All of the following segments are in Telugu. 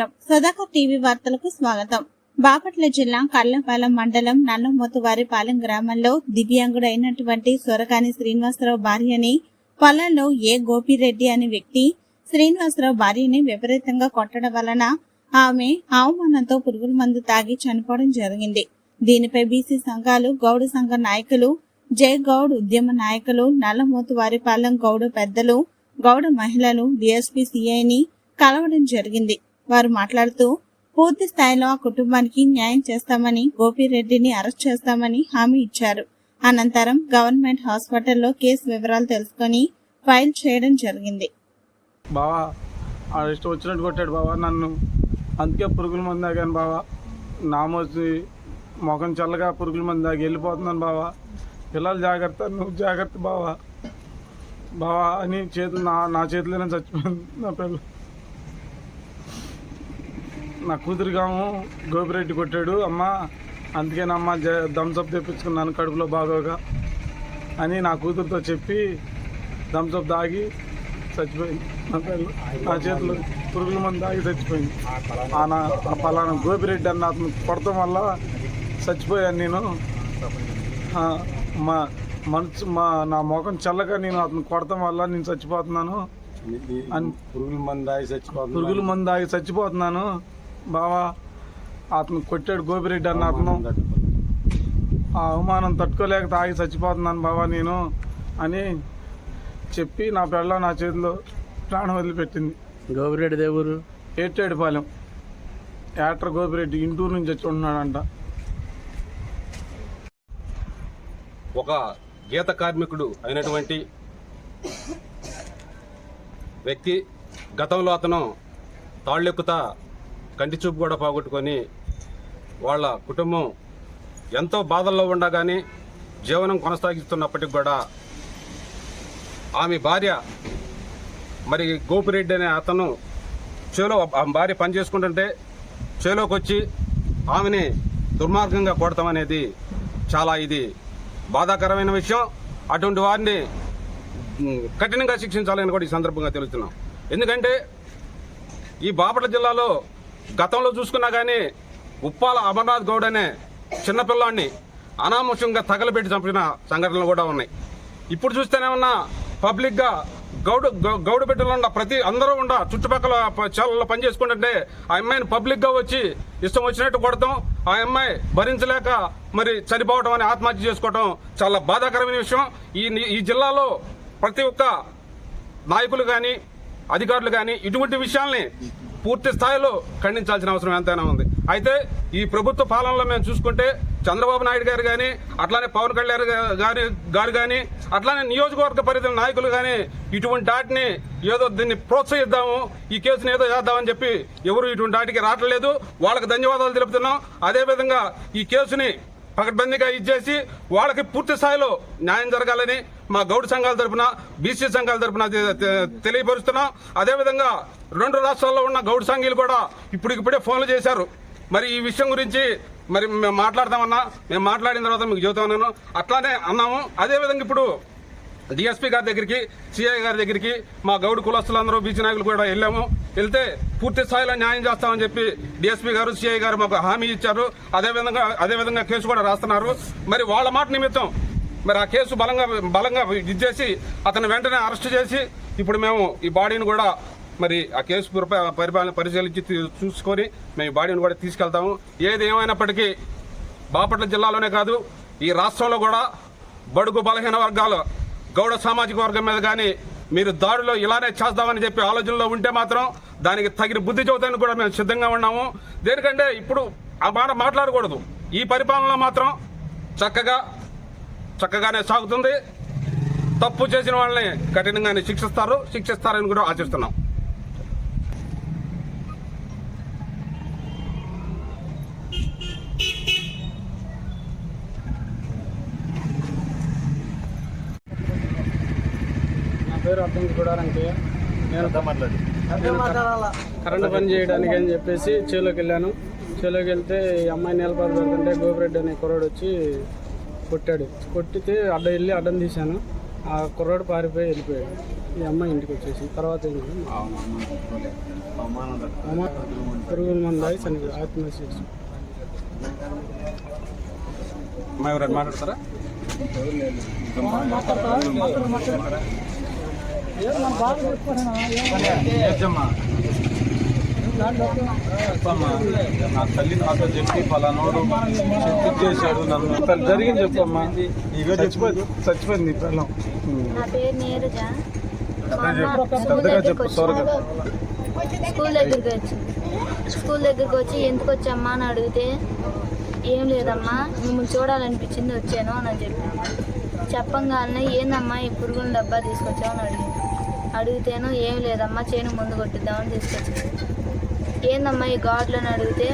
నమస్కారం. సుధాకర్ టీవీ వార్తలకు స్వాగతం. బాపట్ల జిల్లా కర్లపాలెం మండలం నల్లమోతువారిపాలెం గ్రామంలో దివ్యాంగుడు అయినటువంటి సొరకాని శ్రీనివాసరావు భార్యని పొలంలో ఏ గోపిరెడ్డి అనే వ్యక్తి శ్రీనివాసరావు భార్యని విపరీతంగా కొట్టడం వలన ఆమె అవమానంతో పురుగుల మందు తాగి చనిపోవడం జరిగింది. దీనిపై బీసీ సంఘాలు గౌడ సంఘ నాయకులు జై గౌడ్ ఉద్యమ నాయకులు నల్లమోతువారిపాలెం గౌడ పెద్దలు గౌడ మహిళలు డిఎస్పీ సిఐని కలవడం జరిగింది. వారు మాట్లాడుతూ పూర్తి స్థాయిలో ఆ కుటుంబానికి న్యాయం చేస్తామని గోపిరెడ్డిని అరెస్ట్ చేస్తామని హామీ ఇచ్చారు. అనంతరం గవర్నమెంట్ హాస్పిటల్లో కేసు వివరాలు తెలుసుకొని ఫైల్ చేయడం జరిగింది. బావా అరెస్ట్ వచ్చినట్టు కొట్టాడు బావా నన్ను. అందుకే పురుగుల మంది తాగాను బావా. నామోసి ముఖం చల్లగా పురుగుల మంది తాగి వెళ్ళిపోతున్నాను బావా. పిల్లలు జాగ్రత్త నువ్వు జాగ్రత్త బావా. బావా అని చేతులు నా నా చేతిలోనే చచ్చిపోయింది నా పిల్ల నా కూతురిగాము గోపిరెడ్డి కొట్టాడు. అమ్మ అందుకేనమ్మా జ థమ్సప్ తెప్పించుకున్నాను కడుపులో బాగోగా అని నా కూతురుతో చెప్పి థమ్సప్ తాగి చచ్చిపోయింది. నా చేతిలో పురుగుల మంది తాగి చచ్చిపోయింది. ఆ పలానా గోపిరెడ్డి అన్న అతను కొడతాం వల్ల చచ్చిపోయాను నేను. మా మనసు మా నా ముఖం చల్లగా నేను అతను కొడతాం వల్ల నేను చచ్చిపోతున్నాను. అన్- పురుగుల మంది తాగి చచ్చిపోతుంది పురుగుల మంది తాగి చచ్చిపోతున్నాను. బావా అతను కొట్టాడు గోపిరెడ్డి అన్న అతను. ఆ అవమానం తట్టుకోలేక తాగి చచ్చిపోతున్నాను బావా నేను అని చెప్పి నా పిల్ల నా చేతిలో ప్రాణం వదిలిపెట్టింది. గోపిరెడ్డి దేవురు ఏటేడుపాలెం. యాటర్ గోపిరెడ్డి ఇంటూరు నుంచి వచ్చి ఉంటున్నాడంట. ఒక గీత కార్మికుడు అయినటువంటి వ్యక్తి గతంలో అతను తాళ్ళెక్కుతా కంటి చూపు కూడా పోగొట్టుకొని వాళ్ళ కుటుంబం ఎంతో బాధల్లో ఉండగాని జీవనం కొనసాగిస్తున్నప్పటికి కూడా ఆమె భార్య మరి గోపిరెడ్డి అనే అతను చేలో ఆమె భార్య పని చేసుకుంటుంటే చేలోకి వచ్చి ఆమెని దుర్మార్గంగా కొడతాం అనేది చాలా ఇది బాధాకరమైన విషయం. అటువంటి వారిని కఠినంగా శిక్షించాలని కూడా ఈ సందర్భంగా తెలుస్తున్నాం. ఎందుకంటే ఈ బాపట్ల జిల్లాలో గతంలో చూసుకున్నా కానీ ఉప్పాల అమర్నాథ్ గౌడ్ అనే చిన్నపిల్లాడిని అనామోషంగా తగలబెట్టి చంపిన సంఘటనలు కూడా ఉన్నాయి. ఇప్పుడు చూస్తేనేమన్నా పబ్లిక్గా గౌడ గౌ- గౌడ బిడ్డలు ఉన్న ప్రతి అందరూ ఉండ చుట్టుపక్కల ప- చేలలో పని చేసుకుంటుంటే ఆ అమ్మాయిని పబ్లిక్గా వచ్చి ఇష్టం వచ్చినట్టు కొడతాం. ఆ అమ్మాయి భరించలేక మరి చనిపోవడం అని ఆత్మహత్య చేసుకోవడం చాలా బాధాకరమైన విషయం. ఈ ఈ జిల్లాలో ప్రతి ఒక్క నాయకులు కానీ అధికారులు కానీ ఇటువంటి విషయాల్ని పూర్తి స్థాయిలో ఖండించాల్సిన అవసరం ఎంతైనా ఉంది. అయితే ఈ ప్రభుత్వ పాలనలో మేము చూసుకుంటే చంద్రబాబు నాయుడు గారు కానీ అట్లానే పవన్ కళ్యాణ్ గారి గారు కానీ అట్లానే నియోజకవర్గ పరిధిల నాయకులు కానీ ఇటువంటి వాటిని ఏదో దీన్ని ప్రోత్సహిద్దాము ఈ కేసుని ఏదో చేద్దామని చెప్పి ఎవరు ఇటువంటి వాటికి రావట్లేదు. వాళ్ళకి ధన్యవాదాలు తెలుపుతున్నాం. అదేవిధంగా ఈ కేసుని పకడ్బందీగా ఇచ్చేసి వాళ్ళకి పూర్తి స్థాయిలో న్యాయం జరగాలని మా గౌడ్ సంఘాల తరపున బీసీ సంఘాల తరపున తెలియపరుస్తున్నాం. అదేవిధంగా రెండు రాష్ట్రాల్లో ఉన్న గౌడ్ సంఘీలు కూడా ఇప్పటికిప్పుడే ఫోన్లు చేశారు. మరి ఈ విషయం గురించి మరి మేము మాట్లాడతామన్నా మేము మాట్లాడిన తర్వాత మీకు చెబుతామన్నాను అట్లానే అన్నాము. అదేవిధంగా ఇప్పుడు డిఎస్పీ గారి దగ్గరికి సిఐ గారి దగ్గరికి మా గౌడ్ కులస్తులందరూ బీసీ నాయకులు కూడా వెళ్ళాము. వెళ్తే పూర్తి స్థాయిలో న్యాయం చేస్తామని చెప్పి డిఎస్పీ గారు సిఐ గారు మాకు హామీ ఇచ్చారు. అదేవిధంగా అదేవిధంగా కేసు కూడా రాస్తున్నారు. మరి వాళ్ళ మాట నిమిత్తం మరి ఆ కేసు బలంగా బలంగా ఇచ్చేసి అతను వెంటనే అరెస్ట్ చేసి ఇప్పుడు మేము ఈ బాడీని కూడా మరి ఆ కేసు పరిపాలన పరిశీలించి చూసుకొని మేము ఈ బాడీని కూడా తీసుకెళ్తాము. ఏది ఏమైనప్పటికీ బాపట్ల జిల్లాలోనే కాదు ఈ రాష్ట్రంలో కూడా బడుగు బలహీన వర్గాలు గౌడ సామాజిక వర్గం మీద కానీ మీరు దాడిలో ఇలానే చేస్తామని చెప్పి ఆలోచనలో ఉంటే మాత్రం దానికి తగిన బుద్ధి చదువుతానికి కూడా మేము సిద్ధంగా ఉన్నాము. దేనికంటే ఇప్పుడు ఆ మాట మాట్లాడకూడదు. ఈ పరిపాలనలో మాత్రం చక్కగా చక్కగానే సాగుతుంది. తప్పు చేసిన వాళ్ళని కఠినంగానే శిక్షిస్తారు. శిక్షిస్తారని కూడా ఆశిస్తున్నాం నా పేరు అర్థం కూడా రంకయ్య నేను కరెంట్ పని చేయడానికి అని చెప్పేసి చేలోకి వెళ్ళాను. చేలోకి వెళ్తే ఈ అమ్మాయి నిలబడి పెడుతుంటే గోపిరెడ్డి అనే కుర్రాడు వచ్చి కొట్టాడు. కొట్టితే అడ్డ వెళ్ళి అడ్డం తీశాను. ఆ కుర్రాడు పారిపోయి వెళ్ళిపోయాడు. ఈ అమ్మాయి ఇంటికి వచ్చేసి. తర్వాత పురుగుల మంది చనిపోయి ఆత్మహత్య చేసి మాట్లాడతారా? చెప్పమ్మా. నా తల్లి నాతో చెప్పి పలానోడు చెప్పి చేశాడు నన్ను తల్లి జరిగింది చెప్పమ్మా. చచ్చిపోయింది చచ్చిపోయింది నీ పిల్లం నా పేరు నీరజ. పెద్దగా దగ్గరికి చెప్పు త్వరగా. వచ్చి స్కూల్ దగ్గరికి వచ్చి స్కూల్ దగ్గరికి వచ్చి ఎందుకు వచ్చామ్మా? అని అడిగితే ఏం లేదమ్మా మిమ్మల్ని చూడాలనిపించింది వచ్చాను అని చెప్పి. చెప్పంగానే ఏందమ్మా ఈ పురుగుల డబ్బా తీసుకొచ్చావు అని అడిగింది. అడిగితేను ఏం లేదమ్మా చేను ముందు కొట్టిద్దామని తీసుకొచ్చింది ఏందమ్మా ఈ గాడ్లను అడిగితే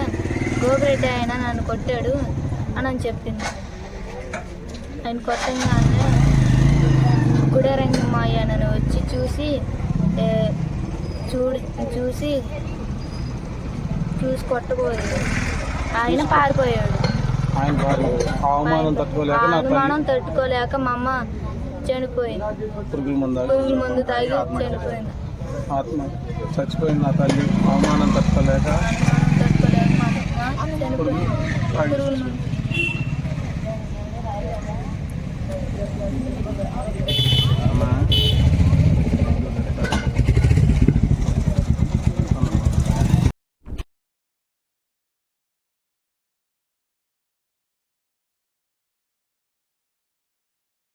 గోపిరెడ్డి ఆయన నన్ను కొట్టాడు అని అని చెప్పింది. ఆయన కొట్టంగానే గుడరంగమ్మాయి అని వచ్చి చూసి చూడి చూసి చూసి కొట్టబోయాడు. ఆయన పారిపోయాడు. అవమానం తట్టుకోలేక మా అమ్మ చనిపోయింది. పురుగుల మందు తాగి చనిపోయింది. ఆత్మ చచ్చిపోయింది నా తల్లి అవమానం తట్టుకోలేక తట్టుకోలేక